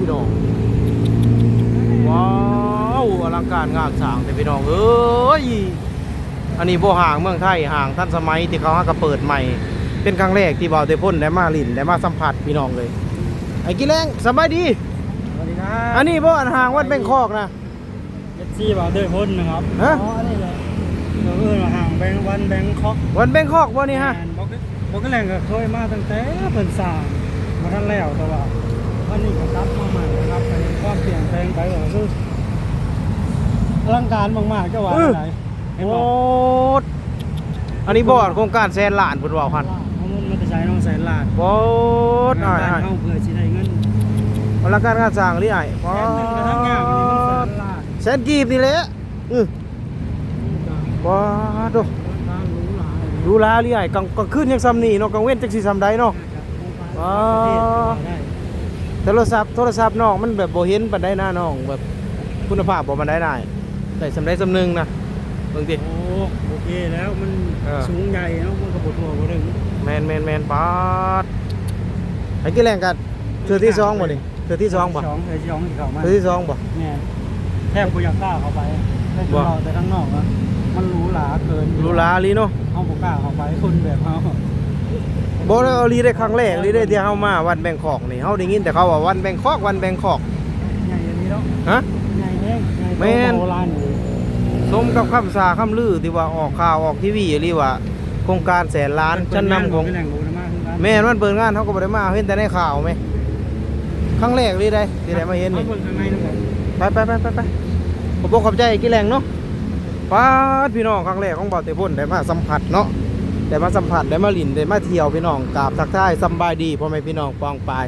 พี่น้อง ว้าวอลังการงานสร้างแต่พี่น้องเอ้ย อันนี้โบห่างเมืองไทยห่างท่านสมัยที่เขาหากระเปิดใหม่ เป็นครั้งแรกที่เบาเตพ่นได้มาลินได้มาสัมผัสพี่น้องเลย ไอ้กิแรงสบายดี สวัสดีครัอันนี้บ่อันห่างวัดแบงคอกนะเจ็ดซี่บ่าวเดินพ้นนะครับฮะ อ๋ออันนี้แหละเราเออมาห่างแบงค์วันแบงค์คอกวันแบงคอกบ่นี่ฮะ แม่นบอกก็บอกก็แรงก็เคยมาตั้งแต่เพิ่นสร้างมาทันแล้วแต่ว่า วันนี้ก็กลับมาใหม่นะครับไปความเปลี่ยนแปลงไปก็คืออลังการมากๆเจ้าว่าอะไรเห็นโอ้บ่อันนี้บ่อนโครงการแสนล้านเพิ่นว่าพันเอาเงินมาแต่ใช้น้องแสนล้านโอ้ดอ้ายงานอ้ายเข้าเพื่อสิได้เงินอลังการงานสร้างหรือไอ้ปอแสนหนึงก็ทั้งงานอันนี้มันแสนล้านแสนกีบนี่แหละอื้อว้าโดทางรู้หลายดูแลหรือไอ้กลางกลางคืนยังซ้ำนี่เนาะกลางเว้นจักสิซ้ำใดเนาะอ๋อได้ โทรศัพท์โทรศัพท์น้องมันแบบบ่เห็นปานใดหน้าน้องแบบคุณภาพบ่ปานใดได้ได้สำได้สำนึงนะเบิ่งติโอ้โอเคแล้วมันเออสูงใหญ่เนาะมันกระปุกตัวก็ได้แมนแมนแมนปาดไอ้กี่แรงกันเทือที่สองบ่นี่เทือที่สองบ่สองเลยสองที่เข้ามาเทือที่สองบ่เนี่ยแทบกูอยากกล้าเข้าไปได้บ่เราแต่ข้างนอกอะมันหรูหราเกินหรูหราลีเนาะเขาบอกกล้าเข้าไปคนแบบเขา บ่ได้เอาลีได้ครั้งแรกลีได้ที่เฮามาวันแบงคอกนี่เฮาได้ยินแต่เขาว่าวันแบงคอกวันแบงคอกใหญ่อย่างนี้เนาะฮะใหญ่แห้งใหญ่แม่นโบราณอยู่สมกับคำสาคำลือที่ว่าออกข่าวออกทีวีหรือว่าโครงการแสนล้านชั้นนำของเป็นแหล่งรู้นะมากขึ้นกันแม่นมันเปิดงานเขาก็บ่ได้มาเห็นแต่ในข่าวไหมครั้งแรกเลยได้ที่ได้มาเห็นนี่อาบิ่งข้างในนะครับไปไปไปไปไปผมบอกขอบใจกี่แรงเนาะป้าดพี่น้องครั้งแรกของเบาเตพ่นได้มาสัมผัสเนาะ ได้มาสัมผัสได้มาหลินได้มาเที่ยวพี่น้องกราบทักทายสบายดีพ่อแม่พี่น้องปองปาย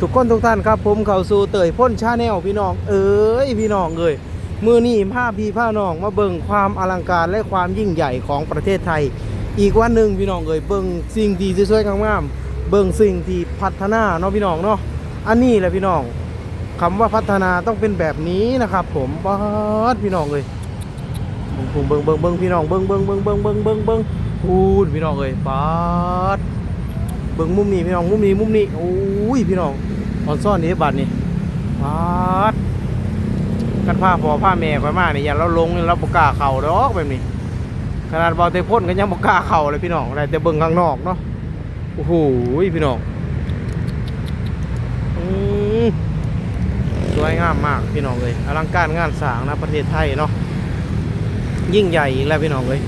ทุกคนทุกท่านครับผมเข้าสู่เตยพ่นชาแนลพี่น้อง เอ้ยพี่น้องเอ้ยมือนี่ผ้าพีผ้าน้องมาเบิ่งความอลังการและความยิ่งใหญ่ของประเทศไทย อีกวันหนึ่งพี่น้องเอ้ยเบิ่งสิ่งที่สวยๆงามๆเบิ่งสิ่งที่พัฒนาเนาะพี่น้องเนาะอันนี้แหละพี่น้องคำว่าพัฒนาต้องเป็นแบบนี้นะครับ ผมป๊าดพี่น้องเอ้ยเบิ่งเบิ่งเบิ่งเบิ่งพี่น้องเบิ่งเบิ่งเบิ่งเบิ่งเบิ่งเบิ่งเบิ่ง พูดพี่น้องเอ้ยป๊าดเบิ่งมุมนี้พี่น้องมุมนี้มุมนี้โอ้ยพี่น้องออนซ่อนนี่บัตรนี่ปาดกันผ้าพอผ้าแม่ไปมาเนี่ยอย่าเราลงเราบกล้าเข่าดอกแบบนี้ ขนาดบอลเตะพ่นก็ยังบกล้าเข่าเลยพี่น้องได้แต่เบิ่งข้างนอกเนาะโอ้โหพี่น้องอืมสวยงามมากพี่น้องเลยอลังการงานสร้างนะประเทศไทยเนาะยิ่งใหญ่แล้วพี่น้องเลย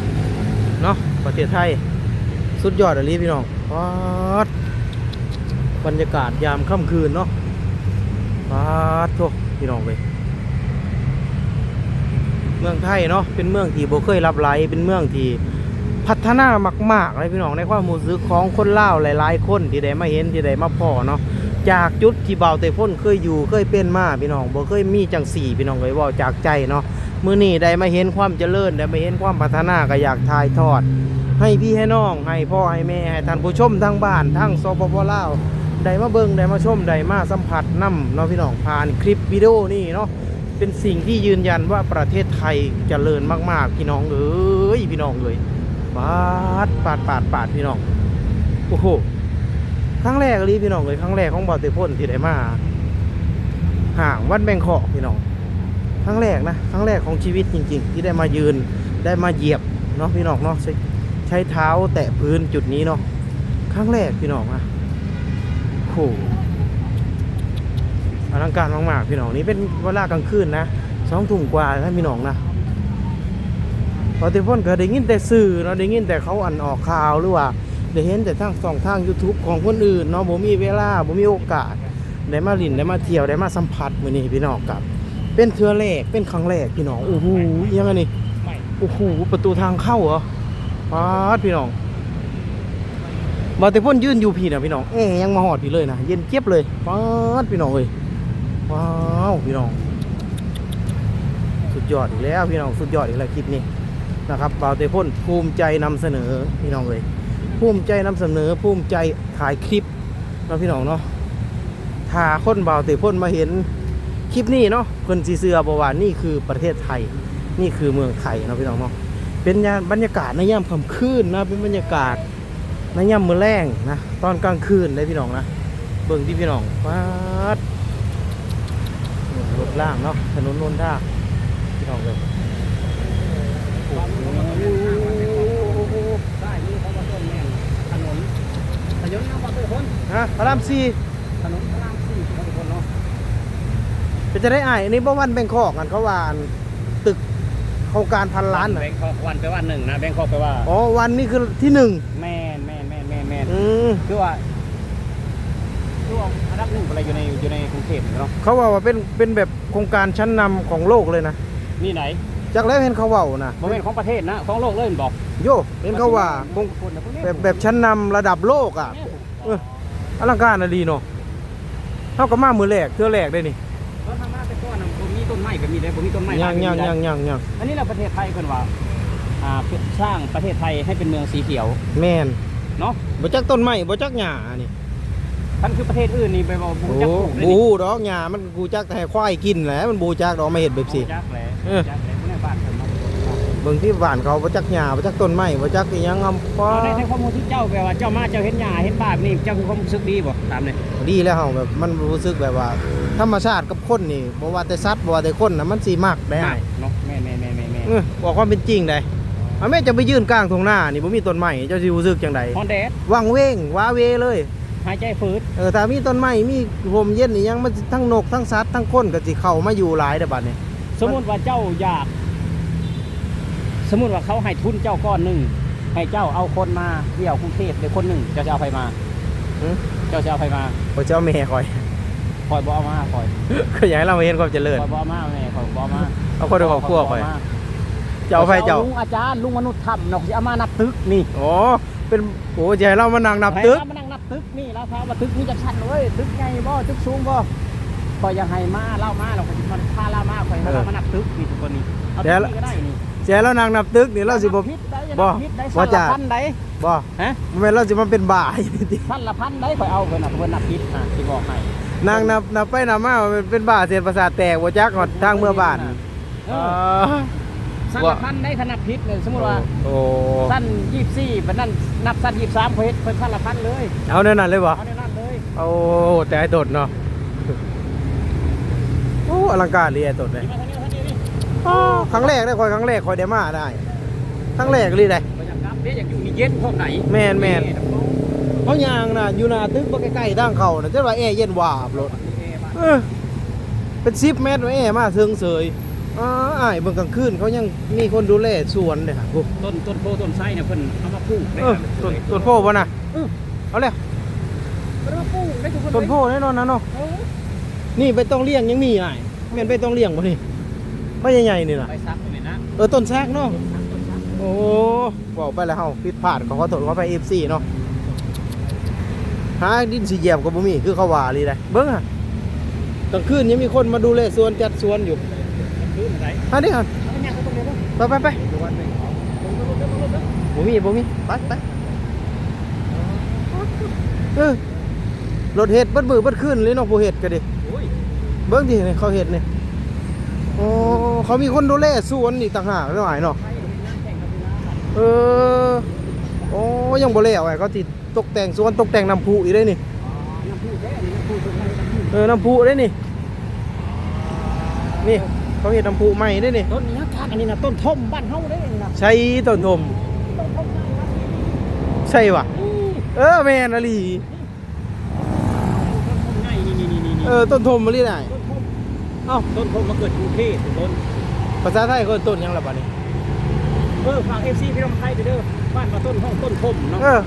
เนาะประเทศไทย สุดยอดอะไรพี่น้องปาดบรรยากาศยามค่ำคืนเนาะปาดโทพี่น้องเลยเมืองไทยเนาะเป็นเมืองที่โบเคยรับไหลเป็นเมืองที่พัฒนามากๆเลยพี่น้องในความรู้สึกของคนล่าวหลาย ๆ คนที่ได้มาเห็นที่ได้มาพอเนาะจากจุดที่เบาเตะพ่นเคยอยู่เคยเป็นมาพี่น้องโบเคยมีจังสี่พี่น้องเลยว่าจากใจเนาะ มื้อนี้ได้มาเห็นความเจริญได้มาเห็นความพัฒนาก็อยากถ่ายทอด ให้พี่ให้น้องให้พ่อให้แม่ให้ท่านผู้ชมทั้งบ้านทั้งสปปลาวได้มาเบิ่งได้มาชมได้มาสัมผัสนํเนาะพี่น้องผ่านคลิปวิดีโอนี่เนาะเป็นสิ่งที่ยืนยันว่าประเทศไทยเจริญมากๆพี่น้องเอ้ยพี่น้องเอ้ยปาดปาดปาดปาดพี่น้องโอ้โหครั้งแรกเลยพี่น้องเลยครั้งแรกของบอเตพ่นที่ได้มาห่างวัดแบงคอกพี่น้อง ครั้งแรกนะครั้งแรกของชีวิตจริง ๆ ที่ได้มายืนได้มาเหยียบเนาะพี่น้องเนาะใช้ใช้เท้าแตะพื้นจุดนี้เนาะครั้งแรกพี่น้องอะโอ้โหอลังการมากๆพี่น้องนี่เป็นเวลากลางคืนนะสองทุ่มกว่าท่าพี่น้องนะพอเทพ่นก็ได้ยินแต่สื่อเนาะได้ยินแต่เขาอันออกข่าวหรือว่าได้เห็นแต่ทางสองทาง YouTube ของคนอื่นเนาะผมมีเวลาผมมีโอกาสได้มาลินได้มาเที่ยวได้มาสัมผัสมือนี้พี่น้องกับ เป็นเทือแรกเป็นครั้งแรกพี่น้องโอ้โหยังไงนี่ไม่โอ้โหประตูทางเข้าเหรอปาดพี่น้องบอลเตพ่นยืนอยู่พี่นะพี่น้องเอ๊ยยังมาหอดพี่เลยนะเย็นเจี๊ยบเลยป๊าดพี่น้องเลยว้าวพี่น้อง สุดยอดอีกแล้วพี่น้องสุดยอดอีกแล้วคลิปนี้นะครับบอลเตพ่นภูมิใจนำเสนอพี่น้องเลยภูมิใจนำเสนอภูมิใจถ่ายคลิปเนาะพี่น้องเนาะถ้าคนบอลเตพ่นมาเห็น คลิปนี้เนาะเพิ่นสีเสือบอกว่านี่คือประเทศไทย นี่คือเมืองไทยเนาะพี่น้องเนาะเป็นยามบรรยากาศในย่ำค่ำคืนนะเป็นบรรยากาศในย่ำมือแรงนะตอนกลางคืนเลยพี่น้องนะเบิ่งที่พี่น้องฟาดรถล่างเนาะถนนนนท่างพี่น้องเลยได้นี่เขามาต้นแม่นถนนถนนน้ำปลาตัวคนฮะพระรามสี่ ถนนพระรามสี่เขาตัวคนเนาะ เป็นจะได้อ่ายอันนี้บ่วันแบงคอกกันเขาว่าอันตึกโครงการพันล้านน่ะแบงคอกวันไปว่าหนึ่งนะแบงคอกไปว่าอ๋อวันนี้คือที่หนึ่งแม่นแม่นแม่นแม่นแม่นอืมคือว่าคือว่าอันดับหนึ่งอะไรอยู่ในอยู่ในกรุงเทพเนาะเขาว่าว่าเป็นเป็นแบบโครงการชั้นนำของโลกเลยนะนี่ไหนจากแล้วเห็นเขาเว่านะโมเมนต์ของประเทศนะของโลกเลยมันบอกโยเห็นเขาว่าโครงคนนะพวกนี้แบบแบบชั้นนำระดับโลกอะ เออ อลังการอะดีเนาะเท่ากับมามือแรกเทื่อแรกได้นี่ เขาทำมาแต่ก่อนนะผมมีต้นไม้ก็มีได้ผมมีต้นไม้ย่างก็มีย่างได้ย่างย่างย่างอันนี้เราประเทศไทยกันว่าอ่าสร้างประเทศไทยให้เป็นเมืองสีเขียวแมนเนาะบ่จักต้นไม้บ่จักหญ้านี่ท่านคือประเทศอื่นนี่ไปบอกบูโอ้จักปลูกได้บูนี่ดอกหญ้ามันกูจักแต่ให้ควายกินแหละมันบูจักดอกมาเฮ็ดแบบสิจักแหละเออจักแหละพวกนี้บ้านผมมาเบิ่งที่บ้านเขาบ่จักหญ้าบ่จักต้นไม้บ่จักอีหยังอำฟ้าเอาในในข้อมูลที่เจ้าแปลว่าเจ้ามาเจ้าเห็นหญ้าเห็นป่านี่เจ้าคือความรู้สึกดีบ่ตามเลยดีแล้วเฮาแบบมันรู้สึกแบบว่า ธรรมชาติกับคนนี่บ่ว่าแต่สัตว์บ่ว่าแต่คนน่ะมันสิมักได้อ้ายเนาะแม่นแม่นแม่นแม่นแม่นเออบอกความเป็นจริงได้เอาแม่จะไปยืนกลางทุ่งนานี่บ่มีต้นไม้เจ้าสิรู้สึกจังไดฮอนแดดวังเว้งว้าเวเลยหายใจฝืดเออถ้ามีต้นไม้มีลมเย็นนี่ยังมันสิทั้งนกทั้งสัตว์ทั้งคนก็สิเข้ามาอยู่หลายเด้อบัดนี้สมมุติว่าเจ้าอยาก สมมุติว่าเขาให้ทุนเจ้าก้อนหนึ่งให้เจ้าเอาคนมาเที่ยวกรุงเทพเลยคนหนึ่งเจ้าจะเอาใครมาหือเจ้าจะเอาใครมาบ่เจ้าแม่คอย คอยบเอามาคอยก็อยากให้เราเห็นความเจริญ คอยบเอามาแม่คอยบเอามาเอาคนในครอบครัวคอยจะเอาไฟเจ้า ลุงอาจารย์ลุงมนุษย์ทำเนาะสิเอามานับตึกนี่อ๋อ เป็นโอ้จะให้เรามานั่งนับตึก ให้เรามานั่งนับตึกนี่แล้วเขาว่าตึกนี้จะชันเลยตึกใหญ่บ่ตึกสูงบ่คอยอยังให้มาเล่ามาเราคอยมันพาเล่ามาคอยให้เรามานับตึกนี่ทุกคนนี่เอาตึกนี้ก็ได้นี่ จะให้เรานั่งนับตึกนี่เราสิบ่พิษได้บ่พิษได้บ่สั้นจ้ะละพันได้บ่ฮะบ่แม่นเราสิมาเป็นบ้าอยู่ติสั้นละพันได้คอยเอาเพิ่นน่ะเพิ่นนับพิษนะที่บอกให้นั่งนับนับไปนับมามันเป็นบ้าเสียประสาทแตกบ่จักฮอดทางเมื่อบ้านเอเอออสั้นว่าละพันได้ขนาดพิษเนี่ยสมมุติว่าโอ้สั้นยี่สิบสี่เป็นนั่นนับสั้นยี่สิบสามเพิ่นเพิ่นสั้นละพันเลย เอาแนวนั้นเลยบ่เอาในนั้นเลยโอ้แต่ไอ้ตดเนาะโอ้อลังการเลยไอ้ตดเลย อ้อครั้งแรกได้คอยครั้งแรกคอยได้มาได้ครั้งแรกเลยได้บ่อยากกลับเด้อยากอยู่นี่เย็นพวกไหนแม่นแม่นเขายางน่ะอยู่หน้าตึกบ่ใกล้ๆทางเขาน่ะจะว่าแอร์เย็นวาบรถเออเป็น10เมตรว่าแอร์มาเทิงเสยอ๋ออ้ายเบิ่งกลางคืนเขายังมีคนดูแลสวนเด้ครับต้นต้นโพต้นไทรเนี่ยเพิ่นเอามาปลูกได้เออต้นต้นโพบ่น่ะเออเอาเลยเพิ่นเอามาปลูกได้ทุกคนต้นโพแน่นอนนะเนาะเออนี่ไปต้องเลี้ยงยังมีอ้ายแม่นไปต้องเลี้ยงบ่นี่ บ่ใหญ่ๆนี่น่ะ ไปซักตรงนี้นะเออต้นแซกเนาะซักต้นซักโอ้บอกไปแล้วเฮาผิดพลาดขอขอโทษขอไป FC เนาะหาดินสิเหยียบก็บ่มีคือเขาว่าลีได้เบิ่งอะกลางคืนยังมีคนมาดูแลสวนจัดสวนอยู่คือมันไหนอันนี้อะเอาไปย่างไปตรงนี้บ่ไปไปไปดูวันหนึงลงลงลงลงลงลงบ่มีบ่มีไปไปเออรถเห็ดเบิดมือเบิดคืนเลยเนาะผู้เห็ดก็ดิโอ้ยเบิ่งดินี่เขาเห็ดนี่โอ้ เขามีคนดูแลสวนนี่ต่างหากเนาะอ้ายเนาะไปลงน้ำแข่งกับน้ำมันเออโอ้ยังบ่แล้วไอ้เขาติตกแต่งสวนตกแต่งน้ำพุอีกได้นี่อ๋อน้ำพุแท้นี่น้ำพุต้นไม้น้ำพุเออน้ำพุได้นี่นี่เขาเห็ดน้ำพุใหม่ได้นี่ต้นนี้ครับอันนี้นะต้นทมบ้านเฮาได้นี่นะใช่ต้นทมต้นทมบ้านเฮาใช่ว่ะนี่เออแม่นอลีต้นทมไงนี่นี่นี่นี่เออต้นทมมาลีได้ต้นทม เอ้าต้นทมมาเกิดกรุงเทพต้นภาษาไทยเขาต้นหยังล่ะบัดนี้เออฝากเอฟซีพี่น้องไทยเด้อบ้านมาต้นห้องต้นทมเนาะเออ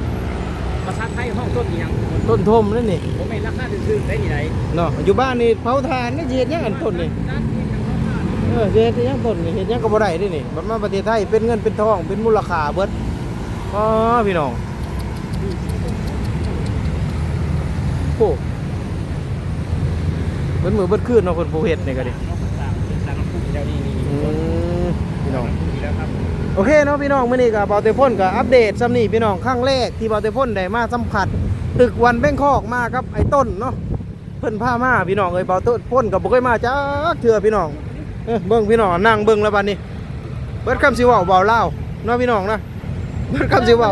ภาษาไทยห้องต้นอีหยังต้นทมนั่นนี่ผมไม่รักหน้าซื่อๆได้ที่ไหนเนาะอยู่บ้านนี่เผาถ่านนี่สิเฮ็ดหยังอันต้นนี่ด้านที่ทางเข้าบ้านเออสิเฮ็ดหยังต้นนี่เฮ็ดหยังก็บ่ได้เด้นี่บัดมาประเทศไทยเป็นเงินเป็นทองเป็นมูลค่าเบิดอ๋อพี่น้องโอ้เบิ ดมือเบิดคืนเนาะคนผู้เฮ็ดนี่ก็ดิเนาะต่างๆต่างๆพูดแล้วนี่นี่อืมพี่น้องพูดแล้วครับโอเคเนาะพี่น้องมื้อนี้ก็เบาเตพ่นก็อัปเดตซ้ำนี่พี่น้องครั้งแรกที่เบาเตพ่นได้มาสัมผัสตึกวันแบงคอกมากับไอ้ต้นเนาะเพิ่นพามาพี่น้องเอ้ยเบาเตพ่นก็บ่เคยมาจักเทื่อพี่น้องเอ้ยเบิ่งพี่น้องนั่งเบิ่งแล้วบัดนี้ เบิดคำสิเว้าเบาเล่าวเนาะพี่น้องนะเบิดคำสิเว้า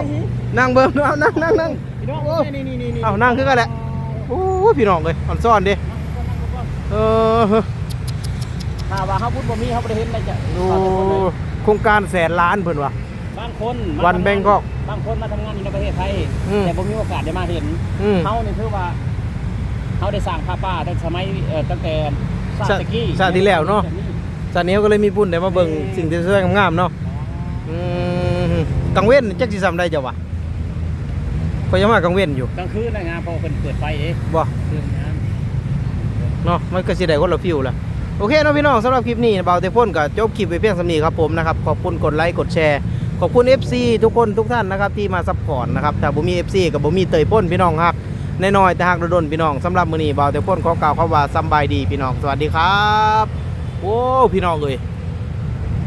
นั่งเบิ่งเอานั่งนั่งนั่งพี่น้องนี่นี่นี่นี่เอานั่งคือกันแหละโอ้ยพี่น้องเอ้ยอ่อนซ่อนเด้ เออถ้าว่าเฮาพูดบ่มีเฮาบ่ได้เห็นได้จะโอ้โครงการแสนล้านเพิ่นว่ะ บางคนมาวันทำงาแบงกอกบางคนมาทำงานอยู่ในประเทศไทย อืมแต่บ่มีโอกาสได้มาเห็นอืมเฮานี่คือว่าเฮาได้สร้างผ้าป่าตั้งสมัยเอ่อตั้งแต่ชาติตะกี้ชาติที่แล้วเนาะ จานนี้เขาก็เลยมีบุญได้มาเบิ่งสิ่งที่สวยงามๆเนาะอืมกังเว้นจักสิซ้ำได้จ้ะวะก็ยังมากังเว้นอยู่กลางคืนนะงานพอเพิ่นเปิดไฟเองบ่คืนงาน เนาะมันก็สิได้คนละฟิวละโอเคเนาะพี่น้องสำหรับคลิปนี้เบาเตพ่นก็จบคลิปไปเพียงสำนีครับผมนะครับขอบคุณกดไลค์กดแชร์ขอบคุณ FC ทุกคนทุกท่านนะครับที่มาซัพพอร์ตนะครับถ้าบ่มี FC กับบ่มีเตยพ่นพี่น้องฮักน้อยแต่ฮักโดนพี่น้องสำหรับมือนี้เบาเตพ่นขอกล่าวคำว่าสบายดีพี่น้องสวัสดีครับโอ้พี่น้องเอ้ย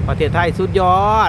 ประเทศไทยสุดยอด